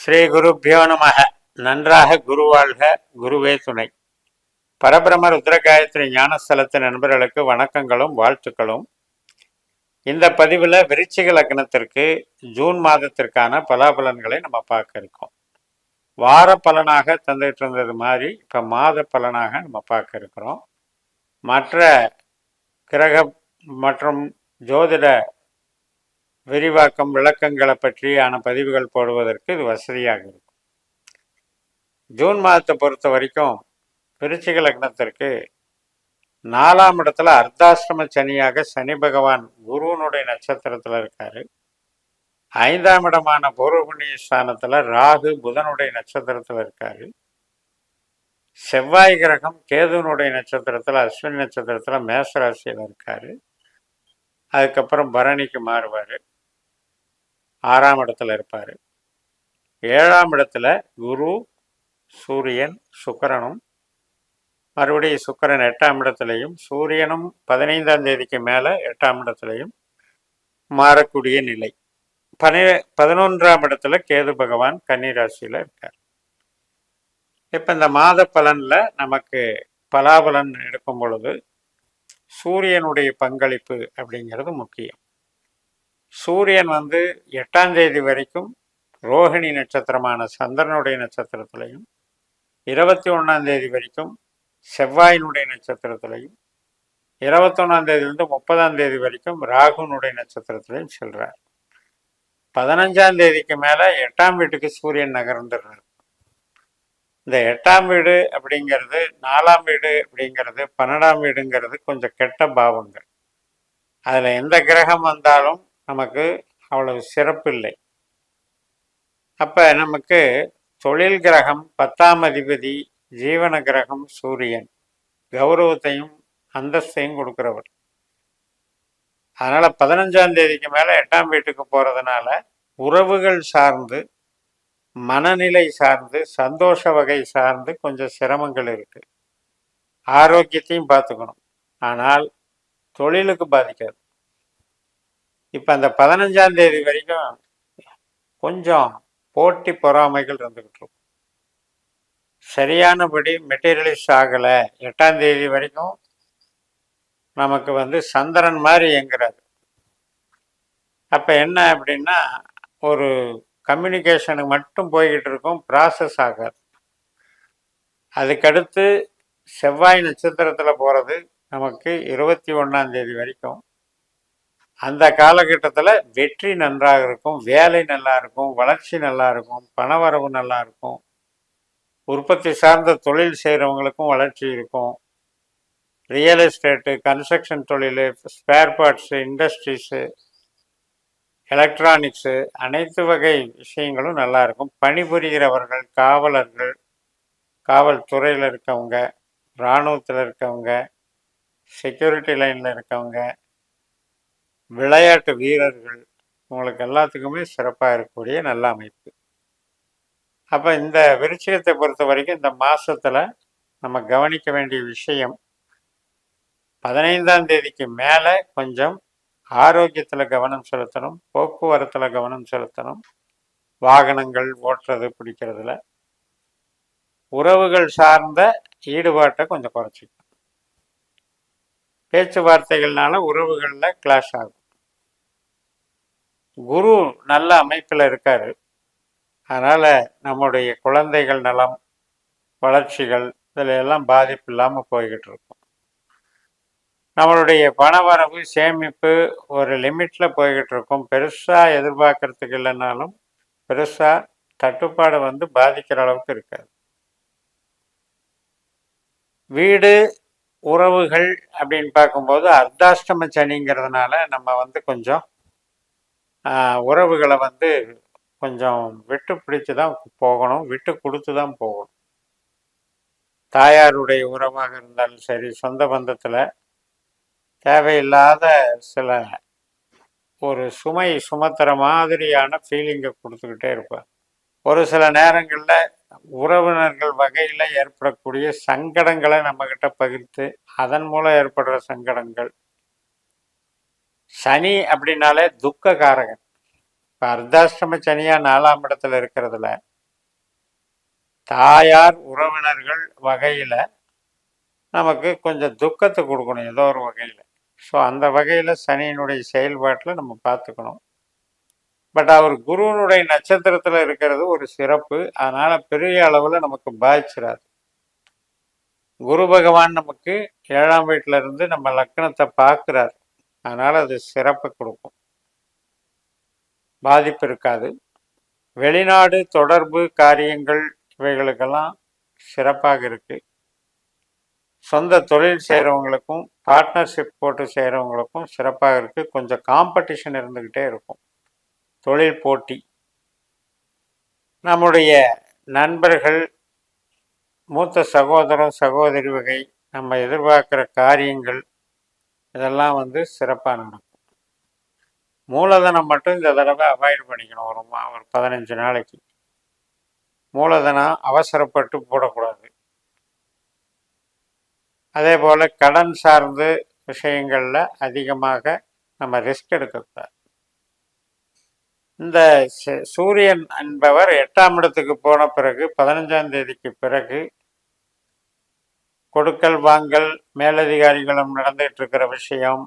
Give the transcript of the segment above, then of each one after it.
ஸ்ரீ குருப்பியோ நமக. நன்றாக குருவாழ்க குருவே துணை. பரபிரம ருத்ரகாயத்ரி ஞானஸ்தலத்து நண்பர்களுக்கு வணக்கங்களும் வாழ்த்துக்களும். இந்த பதிவில் விருச்சிக லக்னத்திற்கு ஜூன் மாதத்திற்கான பலாபலன்களை நம்ம பார்க்க இருக்கோம். வார பலனாக தந்துகிட்டு இருந்தது மாதிரி இப்போ மாத பலனாக நம்ம பார்க்க இருக்கிறோம். மற்ற கிரக மற்றும் ஜோதிட விரிவாக்கம் விளக்கங்களை பற்றியான பதிவுகள் போடுவதற்கு இது வசதியாக இருக்கும். ஜூன் மாதத்தை பொறுத்த வரைக்கும் விருச்சிக லக்னத்திற்கு நாலாம் இடத்துல அர்த்தாசிரம சனியாக சனி பகவான் குருவனுடைய நட்சத்திரத்தில் இருக்காரு. ஐந்தாம் இடமான பூர்வபுண்ணிய ஸ்தானத்தில் ராகு புதனுடைய நட்சத்திரத்தில் இருக்காரு. செவ்வாய் கிரகம் கேதுனுடைய நட்சத்திரத்தில் அஸ்வினி நட்சத்திரத்தில் மேசராசியில் இருக்கார் இருக்காரு. அதுக்கப்புறம் பரணிக்கு மாறுவார். ஆறாம் இடத்துல இருப்பார். ஏழாம் இடத்துல குரு சூரியன் சுக்கரனும் மறுபடியும் சுக்கரன் எட்டாம் இடத்துலையும் சூரியனும் பதினைந்தாம் தேதிக்கு மேலே எட்டாம் இடத்துலையும் மாறக்கூடிய நிலை. பனி பதினொன்றாம் இடத்துல கேது பகவான் கன்னிராசியில் இருக்கார். இப்போ இந்த மாத பலனில் நமக்கு பலாபலன் எடுக்கும் பொழுது சூரியனுடைய பங்களிப்பு அப்படிங்கிறது முக்கியம். சூரியன் வந்து எட்டாம் தேதி வரைக்கும் ரோஹிணி நட்சத்திரமான சந்திரனுடைய நட்சத்திரத்திலையும் இருபத்தி ஒன்றாம் தேதி வரைக்கும் செவ்வாயினுடைய நட்சத்திரத்திலையும் இருபத்தொன்னாம் தேதியிலிருந்து முப்பதாம் தேதி வரைக்கும் ராகுனுடைய நட்சத்திரத்திலையும் செல்றார். பதினஞ்சாம் தேதிக்கு மேலே எட்டாம் வீட்டுக்கு சூரியன் நகர்ந்துடுறார். இந்த எட்டாம் வீடு அப்படிங்கிறது நாலாம் வீடு அப்படிங்கிறது பன்னெண்டாம் வீடுங்கிறது கொஞ்சம் கெட்ட பாவங்கள். அதில் எந்த கிரகம் வந்தாலும் நமக்கு அவ்வளவு சிறப்பு இல்லை அப்போ நமக்கு தொழில் கிரகம் பத்தாம் அதிபதி ஜீவன கிரகம் சூரியன். கௌரவத்தையும் அந்தஸ்தையும் கொடுக்குறவர். அதனால் பதினஞ்சாம் தேதிக்கு மேலே எட்டாம் வீட்டுக்கு போகிறதுனால உறவுகள் சார்ந்து மனநிலை சார்ந்து சந்தோஷ வகை சார்ந்து கொஞ்சம் சிரமங்கள் இருக்குது ஆரோக்கியத்தையும் பார்த்துக்கணும். ஆனால் தொழிலுக்கு பாதிக்காது. இப்போ அந்த பதினஞ்சாம் தேதி வரைக்கும் கொஞ்சம் போட்டி பொறாமைகள் இருந்துக்கிட்டு இருக்கும். சரியானபடி மெட்டீரியலைஸ் ஆகலை. எட்டாம் தேதி வரைக்கும் நமக்கு வந்து சந்திரன் மாதிரி இயங்குறாரு. அப்போ என்ன அப்படின்னா ஒரு கம்யூனிகேஷனுக்கு மட்டும் போய்கிட்டு இருக்கும் ப்ராசஸ் ஆகாது. அதுக்கடுத்து செவ்வாய் நட்சத்திரத்தில் போகிறது நமக்கு இருபத்தி ஒன்றாம் தேதி வரைக்கும் அந்த காலகட்டத்தில் வெற்றி நன்றாக இருக்கும் வேலை நல்லா இருக்கும் வளர்ச்சி நல்லா இருக்கும் பணவரவு நல்லா இருக்கும் உற்பத்தி சார்ந்த தொழில் செய்கிறவங்களுக்கும் வளர்ச்சி இருக்கும். ரியல் எஸ்டேட்டு கன்ஸ்ட்ரக்ஷன் தொழில் ஸ்பேர் பார்ட்ஸு இண்டஸ்ட்ரீஸு எலக்ட்ரானிக்ஸு அனைத்து வகை விஷயங்களும் நல்லா இருக்கும். பணிபுரிகிறவர்கள் காவலர்கள் காவல்துறையில் இருக்கவங்க இராணுவத்தில் இருக்கவங்க செக்யூரிட்டி லைனில் இருக்கவங்க விளையாட்டு வீரர்கள். உங்களுக்கு எல்லாத்துக்குமே சிறப்பாக இருக்கக்கூடிய நல்ல அமைப்பு. அப்போ இந்த விருச்சிகத்தை பொறுத்த வரைக்கும் இந்த மாதத்தில் நம்ம கவனிக்க வேண்டிய விஷயம் பதினைந்தாம் தேதிக்கு மேலே கொஞ்சம் ஆரோக்கியத்தில் கவனம் செலுத்தணும் போக்குவரத்தில் கவனம் செலுத்தணும். வாகனங்கள் ஓட்டுறது பிடிக்கிறதுல உறவுகள் சார்ந்த ஈடுபாட்டை கொஞ்சம் குறைச்சிக்கணும். பேச்சுவார்த்தைகள்னால உறவுகளில் கிளாஷ் ஆகும். குரு நல்ல அமைப்பில் இருக்காரு. அதனால் நம்முடைய குழந்தைகள் நலம் வளர்ச்சிகள் இதில் எல்லாம் பாதிப்பு இல்லாமல் போய்கிட்டு இருக்கும். நம்மளுடைய பணவரவு சேமிப்பு ஒரு லிமிட்டில் போய்கிட்டு இருக்கும். பெருசாக எதிர்பார்க்கறதுக்கு இல்லைனாலும் பெருசாக தட்டுப்பாடு வந்து பாதிக்கிற அளவுக்கு இருக்காது. வீடு உறவுகள் அப்படின்னு பார்க்கும்போது அர்த்தாஷ்டம சனிங்கிறதுனால நம்ம வந்து கொஞ்சம் உறவுகளை வந்து கொஞ்சம் விட்டு பிடிச்சு தான் போகணும் விட்டு கொடுத்து தான் போகணும். தாயாருடைய உறவாக இருந்தாலும் சரி சொந்த பந்தத்தில் தேவையில்லாத சில ஒரு சுமை சுமத்துற மாதிரியான ஃபீலிங்கை கொடுத்துக்கிட்டே இருப்பேன் ஒரு சில நேரங்களில் உறவினர்கள் வகையில் ஏற்படக்கூடிய சங்கடங்களை நம்மக்கிட்ட பகிர்ந்து அதன் மூலம் ஏற்படுற சங்கடங்கள் சனி அப்படின்னாலே துக்க காரகன் இப்போ அர்த்தாஷ்டம சனியாக நாலாம் இடத்துல இருக்கிறதுல தாயார் உறவினர்கள் வகையில் நமக்கு கொஞ்சம் துக்கத்தை கொடுக்கணும் ஏதோ ஒரு வகையில். ஸோ அந்த வகையில் சனியினுடைய செயல்பாட்டில் நம்ம பார்த்துக்கணும். பட் அவர் குருவனுடைய நட்சத்திரத்தில் இருக்கிறது ஒரு சிறப்பு. அதனால் பெரிய அளவில் நமக்கு பாதிச்சிடாது குரு பகவான் நமக்கு ஏழாம் வீட்டில் இருந்து நம்ம லக்னத்தை பார்க்குறாரு. அதனால் அது சிறப்பை கொடுக்கும். பாதிப்பு இருக்காது. வெளிநாடு தொடர்பு காரியங்கள் இவைகளுக்கெல்லாம் சிறப்பாக இருக்குது சொந்த தொழில் செய்கிறவங்களுக்கும் பார்ட்னர்ஷிப் போட்டு செய்கிறவங்களுக்கும் சிறப்பாக இருக்குது கொஞ்சம் காம்படிஷன் இருந்துக்கிட்டே இருக்கும். தொழில் போட்டி. நம்முடைய நண்பர்கள் மூத்த சகோதரம் சகோதரி வகை நம்ம எதிர்பார்க்குற காரியங்கள் இதெல்லாம் வந்து சிறப்பாக நடக்கும். மூலதனம் மட்டும் இந்த தடவை அவாய்ட் பண்ணிக்கணும். ஒரு மா ஒரு பதினஞ்சு நாளைக்கு. மூலதனம் அவசரப்பட்டு போடக்கூடாது. அதே போல் கடன் சார்ந்து விஷயங்களில் அதிகமாக நம்ம ரிஸ்க் எடுக்கக்கூடாது இந்த சூரியன் என்பவர் எட்டாம் இடத்துக்கு போன பிறகு பதினஞ்சாம் தேதிக்கு பிறகு கொடுக்கல் வாங்கல் மேலதிகாரிகளும் நடந்துகிட்டு இருக்கிற விஷயம்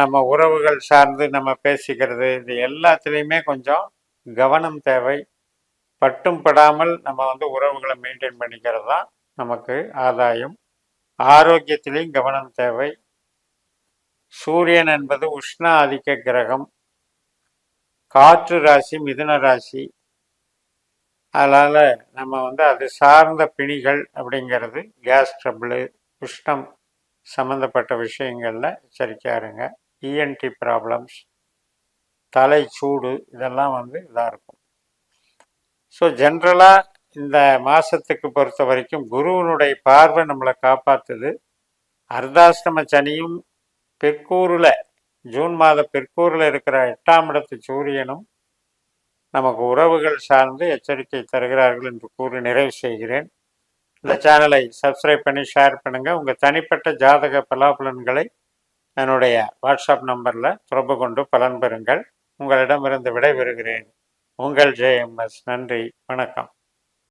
நம்ம உறவுகள் சார்ந்து நம்ம பேசிக்கிறது இது எல்லாத்துலேயுமே கொஞ்சம் கவனம் தேவை. பட்டும் படாமல் நம்ம வந்து உறவுகளை மெயின்டைன் பண்ணிக்கிறது தான் நமக்கு ஆதாயம். ஆரோக்கியத்திலையும் கவனம் தேவை. சூரியன் என்பது உஷ்ண ஆதிக்க கிரகம். காற்று ராசி மிதுன ராசி. அதனால் நம்ம வந்து அது சார்ந்த பிணிகள் அப்படிங்கிறது கேஸ் ட்ரபிள் உஷ்ணம் சம்மந்தப்பட்ட விஷயங்களில் எச்சரிக்கையாக இருங்க. இஎன்டி ப்ராப்ளம்ஸ் தலை சூடு இதெல்லாம் வந்து இதாக இருக்கும். ஸோ ஜென்ரலாக இந்த மாதத்துக்கு பொறுத்த வரைக்கும் குருவினுடைய பார்வை நம்மளை காப்பாற்றுது அர்த்தாஷ்டம சனியும் பிற்கூரில் ஜூன் மாத பிற்கூரில் இருக்கிற எட்டாம் இடத்து சூரியனும் நமக்கு உறவுகள் சார்ந்து எச்சரிக்கை தருகிறார்கள் என்று கூறி நிறைவு செய்கிறேன். இந்த சேனலை சப்ஸ்கிரைப் பண்ணி ஷேர் பண்ணுங்கள் உங்கள் தனிப்பட்ட ஜாதக பலாபலன்களை என்னுடைய வாட்ஸ்அப் நம்பரில் தொடர்பு கொண்டு பலன் பெறுங்கள். உங்களிடமிருந்து விடைபெறுகிறேன். உங்கள் ஜேஎம்எஸ் நன்றி. வணக்கம்.